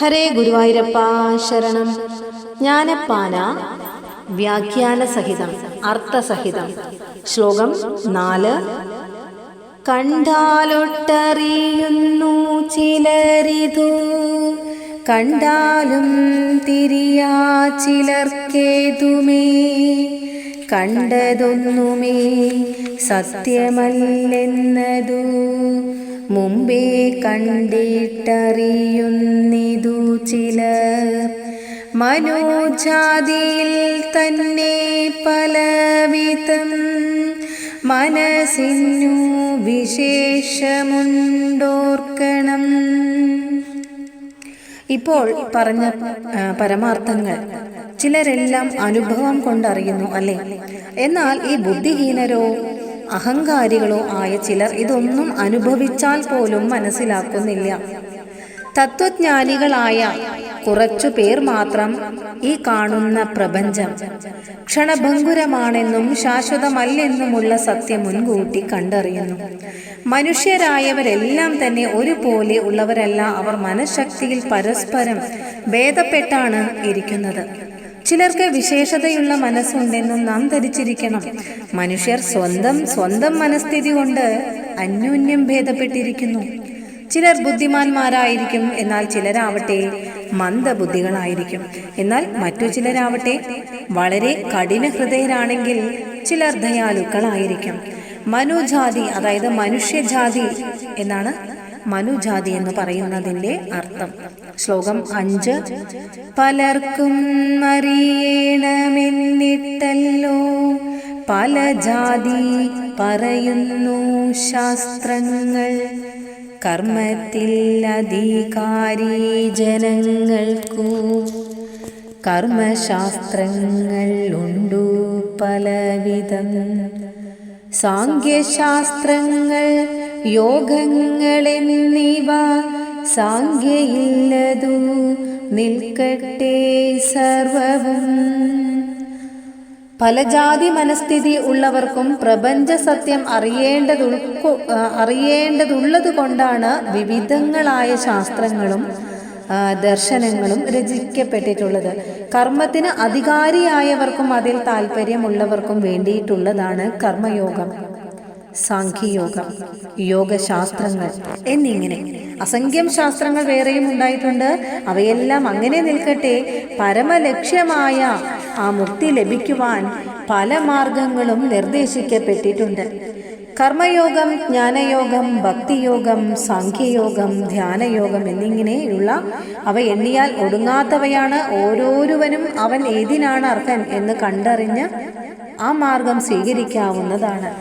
ഹരേ ഗുരുവായൂരപ്പ ശരണം. ജ്ഞാനപ്പാന വ്യാഖ്യാന സഹിതം അർത്ഥസഹിതം ശ്ലോകം നാല്. കണ്ടാലൊട്ടറിയുന്നു ചിലരിതു. കണ്ടാലും തിരിയാ ചിലർക്കേതുമേ. കണ്ടതൊന്നുമേ സത്യമല്ലെന്നതു. മുമ്പേ കണ്ടിട്ടറിയുന്നിതു ചിലർ. മനോജാതിയിൽ തന്നെ പലവിധം മനസ്സിനു വിശേഷമുണ്ടോർക്കണം. ഇപ്പോൾ പറഞ്ഞ പരമാർത്ഥങ്ങൾ ചിലരെല്ലാം അനുഭവം കൊണ്ടറിയുന്നു അല്ലേ? എന്നാൽ ഈ ബുദ്ധിഹീനരോ അഹങ്കാരികളോ ആയ ചിലർ ഇതൊന്നും അനുഭവിച്ചാൽ പോലും മനസ്സിലാക്കുന്നില്ല. തത്വജ്ഞാനികളായ കുറച്ചു പേർ മാത്രം ഈ കാണുന്ന പ്രപഞ്ചം ക്ഷണഭംഗുരമാണെന്നും ശാശ്വതമല്ലെന്നുമുള്ള സത്യം മുൻകൂട്ടി കണ്ടറിയുന്നു. മനുഷ്യരായവരെല്ലാം തന്നെ ഒരുപോലെ ഉള്ളവരല്ല അവർ മനഃശക്തിയിൽ പരസ്പരം ഭേദപ്പെട്ടാണ് ഇരിക്കുന്നത്. ചിലർക്ക് വിശേഷതയുള്ള മനസ്സുണ്ടെന്നും നാം ധരിച്ചിരിക്കണം. മനുഷ്യർ സ്വന്തം സ്വന്തം മനസ്ഥിതി കൊണ്ട് അന്യോന്യം ഭേദപ്പെട്ടിരിക്കുന്നു. ചിലർ ബുദ്ധിമാന്മാരായിരിക്കും എന്നാൽ ചിലരാവട്ടെ മന്ദബുദ്ധികളായിരിക്കും. എന്നാൽ മറ്റു ചിലരാവട്ടെ വളരെ കഠിന ഹൃദയരാണെങ്കിൽ ചിലർ ദയാലുക്കളായിരിക്കും. മനുജാതി അതായത് മനുഷ്യജാതി എന്നാണ് മനുജാതി എന്ന് പറയുന്നതിന്റെ അർത്ഥം. ശ്ലോകം അഞ്ച് പലർക്കും അറിയണമെന്നിട്ടല്ലോ. പല ജാതി പറയുന്നു ശാസ്ത്രങ്ങൾ. കർമ്മത്തിൽ അധികാരി ജനങ്ങൾക്കു കർമ്മശാസ്ത്രങ്ങൾ ഉണ്ടു പലവിധം. സാങ്ക്യശാസ്ത്രങ്ങൾ യോഗങ്ങളെന്നിവ സാങ്കേയില്ലതു നിൽക്കട്ടെ സർവവും. പല ജാതി മനസ്ഥിതി ഉള്ളവർക്കും പ്രപഞ്ച സത്യം അറിയേണ്ടതു അറിയേണ്ടതുള്ളത് കൊണ്ടാണ് വിവിധങ്ങളായ ശാസ്ത്രങ്ങളും ദർശനങ്ങളും രചിക്കപ്പെട്ടിട്ടുള്ളത്. കർമ്മത്തിന് അധികാരിയായവർക്കും അതിൽ താല്പര്യമുള്ളവർക്കും വേണ്ടിയിട്ടുള്ളതാണ് കർമ്മയോഗം. സാഖ്യയോഗം യോഗശാസ്ത്രങ്ങൾ എന്നിങ്ങനെ. അസംഖ്യം ശാസ്ത്രങ്ങൾ വേറെയും ഉണ്ടായിട്ടുണ്ട്. അവയെല്ലാം അങ്ങനെ നിൽക്കട്ടെ. പരമലക്ഷ്യമായ ആ മുക്തി ലഭിക്കുവാൻ പല മാർഗങ്ങളും നിർദ്ദേശിക്കപ്പെട്ടിട്ടുണ്ട്. കർമ്മയോഗം ജ്ഞാനയോഗം ഭക്തിയോഗം സാഖ്യയോഗം ധ്യാനയോഗം എന്നിങ്ങനെയുള്ള അവ എണ്ണിയാൽ ഒടുങ്ങാത്തവയാണ് ഓരോരുവനും അവൻ ഏതിനാണ് അർഹൻ എന്ന് കണ്ടറിഞ്ഞ് ആ മാർഗം സ്വീകരിക്കാവുന്നതാണ്.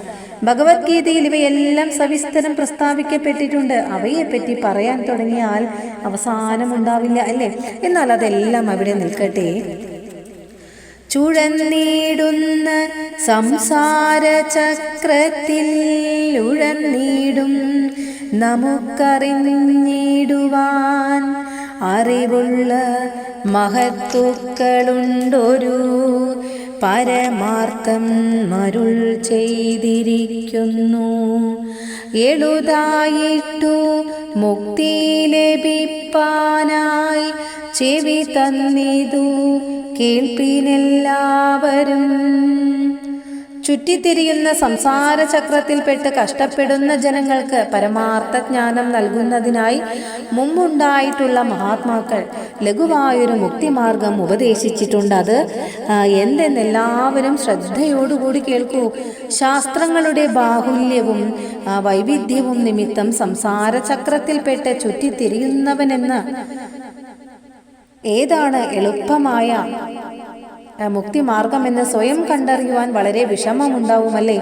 ഭഗവത്ഗീതയിൽ ഇവയെല്ലാം സവിസ്തരം പ്രസ്താവിക്കപ്പെട്ടിട്ടുണ്ട്. അവയെപ്പറ്റി പറയാൻ തുടങ്ങിയാൽ അവസാനമുണ്ടാവില്ല അല്ലേ? എന്നാൽ അതെല്ലാം അവിടെ നിൽക്കട്ടെ. ചുഴന്നീടുന്ന സംസാര ചക്രത്തിൽ ഉഴന്നീടും നമുക്കറിഞ്ഞിടുവാൻ അറിവുള്ള മഹത്തുക്കളുണ്ടൊരു പരമാർത്ഥം മരുൾ ചെയ്തിരിക്കുന്നു. എളുതായിട്ടു മുക്തി ലഭിപ്പാനായി ചെവി തന്നിതു കേൾപ്പിനെല്ലാവരും ചുറ്റിത്തിരിയുന്ന സംസാര ചക്രത്തിൽപ്പെട്ട് കഷ്ടപ്പെടുന്ന ജനങ്ങൾക്ക് പരമാർത്ഥ ജ്ഞാനം നൽകുന്നതിനായി മുമ്പുണ്ടായിട്ടുള്ള മഹാത്മാക്കൾ ലഘുവായൊരു മുക്തിമാർഗം ഉപദേശിച്ചിട്ടുണ്ട്. അത് എന്തെന്ന് എന്തെന്നെല്ലാവരും ശ്രദ്ധയോടുകൂടി കേൾക്കൂ. ശാസ്ത്രങ്ങളുടെ ബാഹുല്യവും വൈവിധ്യവും നിമിത്തം സംസാര ചക്രത്തിൽപ്പെട്ട് ചുറ്റിത്തിരിയുന്നവനെന്ന് ഏതാണ് എളുപ്പമായ ആ, മുക്തിമാർഗമെന്ന് സ്വയം കണ്ടറിയുവാൻ വളരെ വിഷമമുണ്ടാവുമല്ലേ?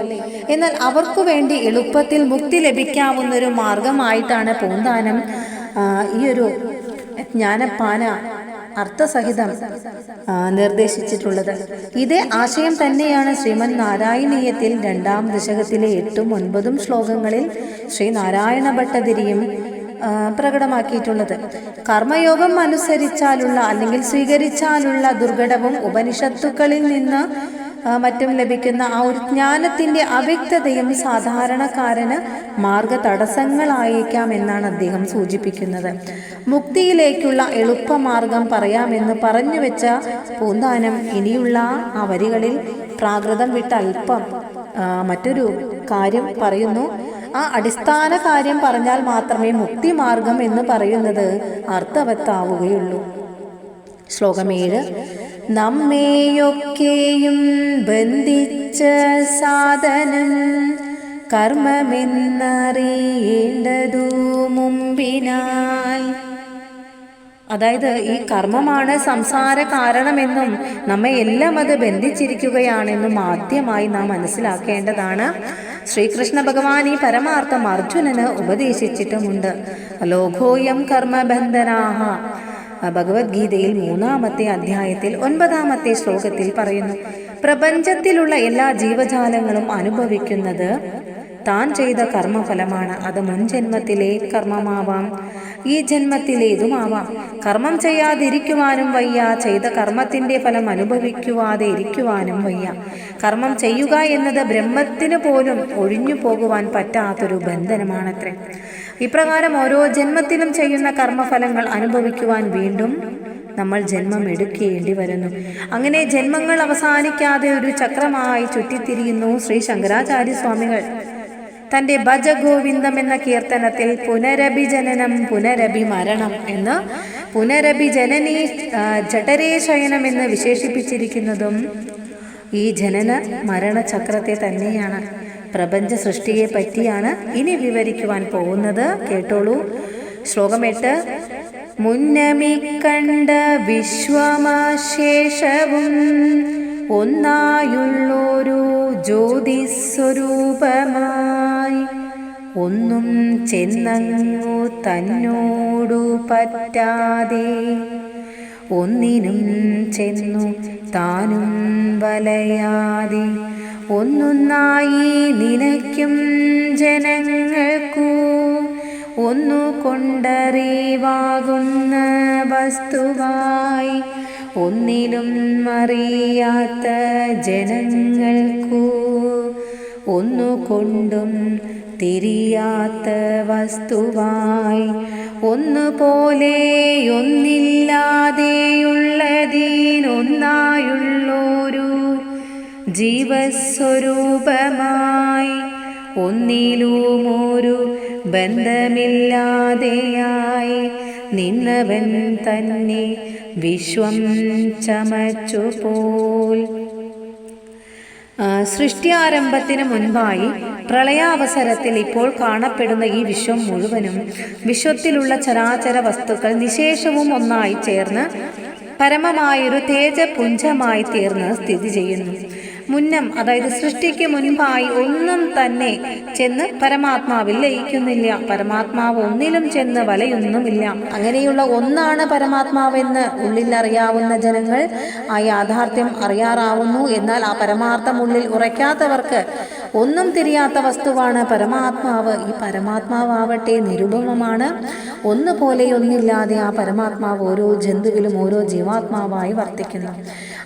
എന്നാൽ അവർക്കു വേണ്ടി എളുപ്പത്തിൽ മുക്തി ലഭിക്കാവുന്ന ഒരു മാർഗമായിട്ടാണ് പൂന്താനം. ഈ ഒരു ജ്ഞാനപ്പാന അർത്ഥസഹിതം നിർദ്ദേശിച്ചിട്ടുള്ളത്. ഇതേ ആശയം തന്നെയാണ് ശ്രീമൻ നാരായണീയത്തിൽ രണ്ടാം ദശകത്തിലെ എട്ടും ഒൻപതും ശ്ലോകങ്ങളിൽ ശ്രീ നാരായണ ഭട്ടതിരിയും പ്രകടമാക്കിയിട്ടുള്ളത്. കർമ്മയോഗം അനുസരിച്ചാലുള്ള അല്ലെങ്കിൽ സ്വീകരിച്ചാലുള്ള ദുർഘടവും ഉപനിഷത്തുക്കളിൽ നിന്ന് മറ്റും ലഭിക്കുന്ന ആ ഒരു ജ്ഞാനത്തിന്റെ അവ്യക്തതയും സാധാരണക്കാരന് മാർഗ തടസ്സങ്ങളായേക്കാം എന്നാണ് അദ്ദേഹം സൂചിപ്പിക്കുന്നത്. മുക്തിയിലേക്കുള്ള എളുപ്പമാർഗം പറയാമെന്ന് പറഞ്ഞു വെച്ച പൂന്താനം ഇനിയുള്ള ആ വരികളിൽ പ്രാകൃതം വിട്ട് അല്പം മറ്റൊരു കാര്യം പറയുന്നു. ആ അടിസ്ഥാന കാര്യം പറഞ്ഞാൽ മാത്രമേ മുക്തിമാർഗം എന്ന് പറയുന്നത് അർത്ഥവത്താവുകയുള്ളൂ. ശ്ലോകം ഏഴ്. നമ്മെയൊക്കെയും ബന്ധിച്ച സാധനം കർമ്മമെന്നറിയേണ്ടതു മുമ്പിനായി അതായത് ഈ കർമ്മമാണ് സംസാര കാരണമെന്നും നമ്മെ എല്ലാം അത് ബന്ധിച്ചിരിക്കുകയാണെന്നും ആദ്യമായി നാം മനസ്സിലാക്കേണ്ടതാണ്. ശ്രീകൃഷ്ണ ഭഗവാൻ ഈ പരമാർത്ഥം അർജുനന് ഉപദേശിച്ചിട്ടുമുണ്ട്. ലോകോയം കർമ്മബന്ധനാഹ. ഭഗവത്ഗീതയിൽ മൂന്നാമത്തെ അധ്യായത്തിൽ ഒൻപതാമത്തെ ശ്ലോകത്തിൽ പറയുന്നു പ്രപഞ്ചത്തിലുള്ള എല്ലാ ജീവജാലങ്ങളും അനുഭവിക്കുന്നത് താൻ ചെയ്ത കർമ്മഫലമാണ്. അത് മുൻ ജന്മത്തിലെ കർമ്മമാവാം. ഈ ജന്മത്തിലേതുമാവാം. കർമ്മം ചെയ്യാതിരിക്കുവാനും വയ്യ. ചെയ്ത കർമ്മത്തിന്റെ ഫലം അനുഭവിക്കുവാതെ ഇരിക്കുവാനും വയ്യ. കർമ്മം ചെയ്യുക എന്നത് ബ്രഹ്മത്തിന് പോലും ഒഴിഞ്ഞു പോകുവാൻ പറ്റാത്തൊരു ബന്ധനമാണത്രേ. ഇപ്രകാരം ഓരോ ജന്മത്തിലും ചെയ്യുന്ന കർമ്മഫലങ്ങൾ അനുഭവിക്കുവാൻ വീണ്ടും നമ്മൾ ജന്മം എടുക്കേണ്ടി വരുന്നു. അങ്ങനെ ജന്മങ്ങൾ അവസാനിക്കാതെ ഒരു ചക്രമായി ചുറ്റിത്തിരിയുന്നു ശ്രീ ശങ്കരാചാര്യ സ്വാമികൾ തന്റെ ഭജഗോവിന്ദം എന്ന കീർത്തനത്തിൽ പുനരഭിജനനം പുനരഭിമരണം എന്ന് പുനരഭിജനനി ജഠരേ ശയനം എന്ന് വിശേഷിപ്പിച്ചിരിക്കുന്നതും ഈ ജനന മരണചക്രത്തെ തന്നെയാണ്. പ്രപഞ്ച സൃഷ്ടിയെ പറ്റിയാണ് ഇനി വിവരിക്കുവാൻ പോകുന്നത്. കേട്ടോളൂ. ശ്ലോകം എട്ട്. മുന്നമി കണ്ട വിശ്വമാശേഷവും ഒന്നായുള്ളൊരു ജ്യോതിസ്വരൂപമായി ഒന്നും ചെന്നങ്ങു തന്നോടു പറ്റാതെ ഒന്നിനും ചെന്നു താനും വലയാതെ ഒന്നൊന്നായി നിലയ്ക്കും ജനങ്ങൾക്കു ഒന്നു കൊണ്ടറിവാകുന്ന വസ്തുവായി ഒന്നിലും അറിയാത്ത ജനങ്ങൾക്കു ഒന്നുകൊണ്ടും തിരിയാത്ത വസ്തുവായി ഒന്നുപോലെ ഒന്നില്ലാതെയുള്ളതിനൊന്നായുള്ളൊരു ജീവസ്വരൂപമായി ഒന്നിലുമൊരു ബന്ധമില്ലാതെയായി നിന്നവൻ തന്നെ വിശ്വം ചമച്ചുപോൽ സൃഷ്ടിയാരംഭത്തിന് മുൻപായി പ്രളയാവസരത്തിൽ ഇപ്പോൾ കാണപ്പെടുന്ന ഈ വിശ്വം മുഴുവനും വിശ്വത്തിലുള്ള ചരാചര വസ്തുക്കൾ നിശേഷവും ഒന്നായി ചേർന്ന് പരമമായൊരു തേജപുഞ്ചമായി തീർന്ന് സ്ഥിതി ചെയ്യുന്നു. മുന്നം അതായത് സൃഷ്ടിക്ക് മുൻപായി ഒന്നും തന്നെ ചെന്ന് പരമാത്മാവിൽ ലയിക്കുന്നില്ല. പരമാത്മാവ് ഒന്നിലും ചെന്ന് വലയൊന്നുമില്ല. അങ്ങനെയുള്ള ഒന്നാണ് പരമാത്മാവെന്ന് ഉള്ളിൽ അറിയാവുന്ന ജനങ്ങൾ ആ യാഥാർത്ഥ്യം അറിയാറാവുന്നു. എന്നാൽ ആ പരമാർത്ഥം ഉള്ളിൽ ഉറയ്ക്കാത്തവർക്ക് ഒന്നും തിരിയാത്ത വസ്തുവാണ് പരമാത്മാവ്. ഈ പരമാത്മാവാവട്ടെ നിരുപമമാണ്. ഒന്നുപോലെ ഒന്നില്ലാതെ ആ പരമാത്മാവ് ഓരോ ജന്തുവിലും ഓരോ ജീവാത്മാവായി വർത്തിക്കുന്നു.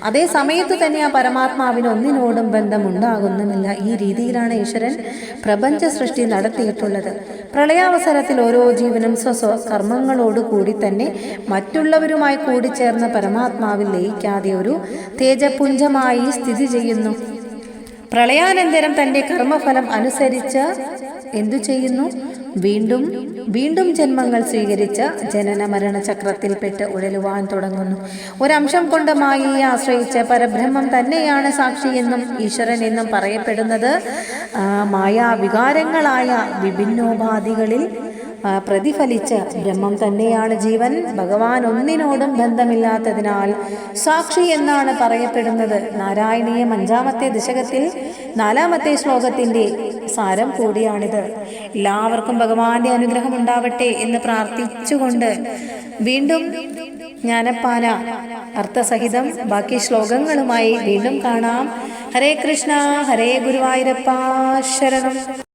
അതേ സമയത്ത് തന്നെ ആ പരമാത്മാവിന് ഒന്നിനോടും ബന്ധമുണ്ടാകുന്നുമില്ല. ഈ രീതിയിലാണ് ഈശ്വരൻ പ്രപഞ്ച സൃഷ്ടി നടത്തിയിട്ടുള്ളത്. പ്രളയാവസരത്തിൽ ഓരോ ജീവനും സ്വസ്വ കർമ്മങ്ങളോടുകൂടി തന്നെ മറ്റുള്ളവരുമായി കൂടിച്ചേർന്ന പരമാത്മാവിൽ ലയിക്കാതെ ഒരു തേജപുഞ്ചമായി സ്ഥിതി ചെയ്യുന്നു. പ്രളയാനന്തരം തന്റെ കർമ്മഫലം അനുസരിച്ച് എന്തു ചെയ്യുന്നു? വീണ്ടും വീണ്ടും ജന്മങ്ങൾ സ്വീകരിച്ച ജനന മരണ ചക്രത്തിൽപ്പെട്ട് ഉഴലുവാൻ തുടങ്ങുന്നു. ഒരംശം കൊണ്ട് മായയെ ആശ്രയിച്ച് പരബ്രഹ്മം തന്നെയാണ് സാക്ഷിയെന്നും ഈശ്വരൻ എന്നും പറയപ്പെടുന്നത്. മായാ വികാരങ്ങളായ വിഭിന്നോപാധികളിൽ പ്രതിഫലിച്ച് ബ്രഹ്മം തന്നെയാണ് ജീവൻ. ഭഗവാൻ ഒന്നിനോടും ബന്ധമില്ലാത്തതിനാൽ സാക്ഷി എന്നാണ് പറയപ്പെടുന്നത്. നാരായണീയം അഞ്ചാമത്തെ ദശകത്തിൽ നാലാമത്തെ ശ്ലോകത്തിന്റെ സാരം കൂടിയാണിത്. എല്ലാവർക്കും ഭഗവാന്റെ അനുഗ്രഹം ഉണ്ടാവട്ടെ എന്ന് പ്രാർത്ഥിച്ചുകൊണ്ട് വീണ്ടും ജ്ഞാനപ്പാന അർത്ഥസഹിതം ബാക്കി ശ്ലോകങ്ങളുമായി വീണ്ടും കാണാം. ഹരേ കൃഷ്ണ ഹരേ ഗുരുവായൂരപ്പ ശരണം.